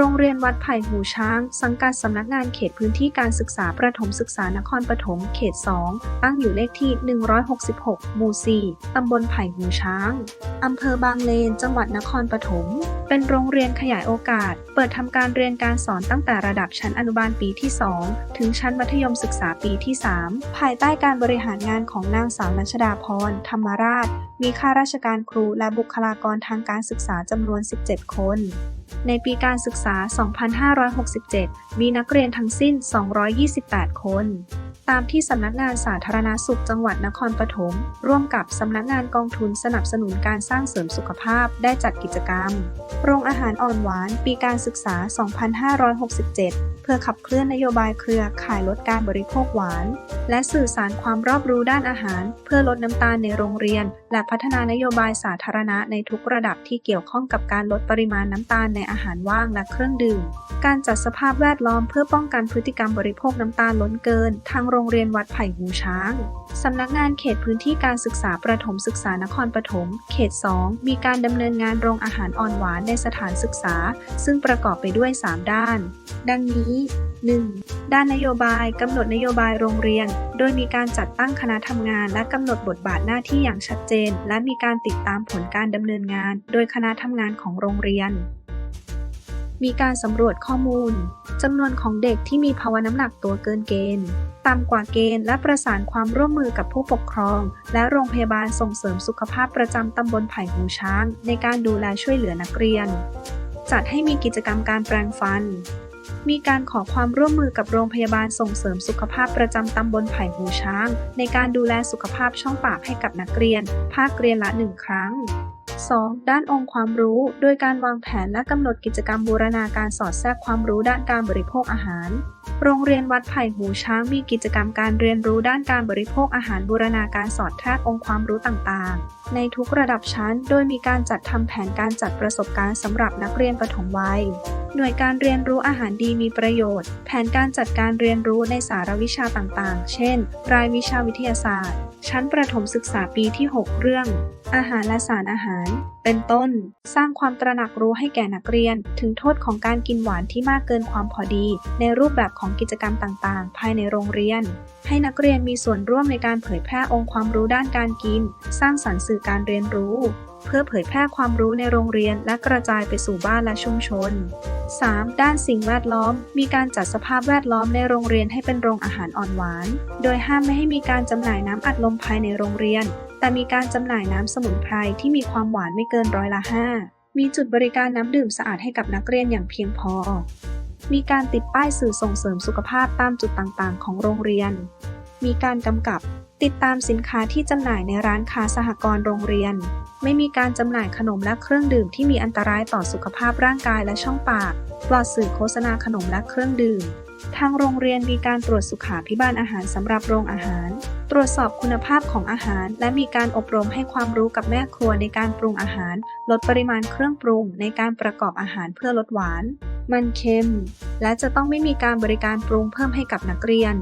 โรงเรียนวัดไผ่หูช้าง สังกัดสำนักงานเขตพื้นที่การศึกษาประถมศึกษานครปฐมเขต 2 ตั้งอยู่เลขที่ 166 หมู่ 4 ตำบลไผ่หูช้าง อำเภอบางเลน จังหวัดนครปฐม เป็นโรงเรียนขยายโอกาส เปิดทำการเรียนการสอนตั้งแต่ระดับชั้นอนุบาลปีที่ 2 ถึงชั้นมัธยมศึกษาปีที่ 3 ภายใต้การบริหารงานของนางสาวนัชดาพร ธรรมราช มีข้าราชการครูและบุคลากรทางการศึกษาจำนวน 17 คน ในปีการศึกษา 2567 มีนักเรียนทั้งสิ้น 228 คน ตามที่สำนักงานสาธารณาสุขจังหวัดนครปฐมร่วมกับสำนักงานกองทุนสนับสนุนการสร้างเสริมสุขภาพได้จัดกิจกรรม โรงอาหารอ่อนหวานปีการศึกษา 2567 เพื่อขับเคลื่อนนโยบายเครือข่ายลดการบริโภคหวาน และสื่อสารความรอบรู้ด้านอาหาร เพื่อลดน้ำตาลในโรงเรียน และพัฒนานโยบายสาธารณะในทุกระดับที่เกี่ยวข้องกับการลดปริมาณน้ำตาลในอาหารว่างและเครื่องดื่ม การจัดสภาพแวดล้อมเพื่อป้องกันพฤติกรรมบริโภคน้ำตาลล้นเกิน ทางโรงเรียนวัดไผ่หูช้าง สำนักงานเขตพื้นที่การศึกษาประถมศึกษานครปฐม เขต 2 มีการดำเนินงานโรงอาหารอ่อนหวานในสถานศึกษา ซึ่งประกอบไปด้วย 3 ด้าน ดังนี้ 1. ด้านนโยบายกำหนดนโยบายโรงเรียน โดยมีการจัดตั้งคณะทำงาน และกำหนดบทบาทหน้าที่อย่างชัดเจน และมีการติดตามผลการดำเนินงาน โดยคณะทำงานของโรงเรียน มีการสำรวจข้อมูลจำนวนของเด็กที่มีภาวะน้ำหนักตัวเกินเกณฑ์ ต่ำกว่าเกณฑ์และประสานความร่วมมือกับผู้ปกครอง และโรงพยาบาลส่งเสริมสุขภาพประจำตำบลไผ่หูช้าง ในการดูแลช่วยเหลือนักเรียน จัดให้มีกิจกรรมการแปรงฟัน มีการขอความร่วมมือกับโรงพยาบาลส่งเสริมสุขภาพประจำตำบลไผ่หูช้าง ในการดูแลสุขภาพช่องปากให้กับนักเรียน ภาคเรียนละหนึ่งครั้ง 2. ด้านองค์ความรู้ โดยการวางแผนและกำหนดกิจกรรมบูรณาการสอดแทรกความรู้ด้านการบริโภคอาหาร โรงเรียนวัดไผ่หูช้างมีกิจกรรมการเรียนรู้ด้านการบริโภคอาหารบูรณาการสอดแทรกองค์ความรู้ต่างๆ ในทุกระดับชั้น โดยมีการจัดทำแผนการจัดประสบการณ์สำหรับนักเรียนปฐมวัย หน่วยการเรียนรู้อาหารดีมีประโยชน์ แผนการจัดการเรียนรู้ในสารวิชาต่างๆ เช่น รายวิชาวิทยาศาสตร์ ชั้นประถมศึกษาปีที่ 6 เรื่องอาหารและสารอาหาร เป็นต้น สร้างความตระหนักรู้ให้แก่นักเรียน ถึงโทษของการกินหวานที่มากเกินความพอดี ในรูปแบบของกิจกรรมต่างๆ ภายในโรงเรียน ให้นักเรียนมีส่วนร่วมในการเผยแพร่องค์ความรู้ด้านการกิน สร้างสรรค์สื่อการเรียนรู้ เพื่อเผยแพร่ความรู้ในโรงเรียนและกระจายไปสู่บ้านและชุมชน 3. ด้านสิ่งแวดล้อม มีการจัดสภาพแวดล้อมในโรงเรียนให้เป็นโรงอาหารอ่อนหวาน โดยห้ามไม่ให้มีการจำหน่ายน้ำอัดลมภายในโรงเรียน แต่มีการจำหน่ายน้ำสมุนไพรที่มีความหวานไม่เกินร้อยละ5มีจุดบริการน้ำดื่มสะอาดให้กับนักเรียนอย่างเพียงพอ มีการติดป้ายสื่อส่งเสริมสุขภาพตามจุดต่างๆ ของโรงเรียน มีการกำกับติดตามสินค้าที่จำหน่ายในร้านค้าสหกรณ์โรงเรียน ไม่มีการจำหน่ายขนมและเครื่องดื่มที่มีอันตรายต่อสุขภาพร่างกายและช่องปาก ปลอดสื่อโฆษณาขนมและเครื่องดื่ม ทางโรงเรียนมีการตรวจสุขาพิบาลอาหารสำหรับโรงอาหาร ตรวจสอบคุณภาพของอาหาร และมีการอบรมให้ความรู้กับแม่ครัวในการปรุงอาหาร ลดปริมาณเครื่องปรุง ในการประกอบอาหารเพื่อลดหวาน มันเค็ม และจะต้องไม่มีการบริการปรุงเพิ่มให้กับนักเรียน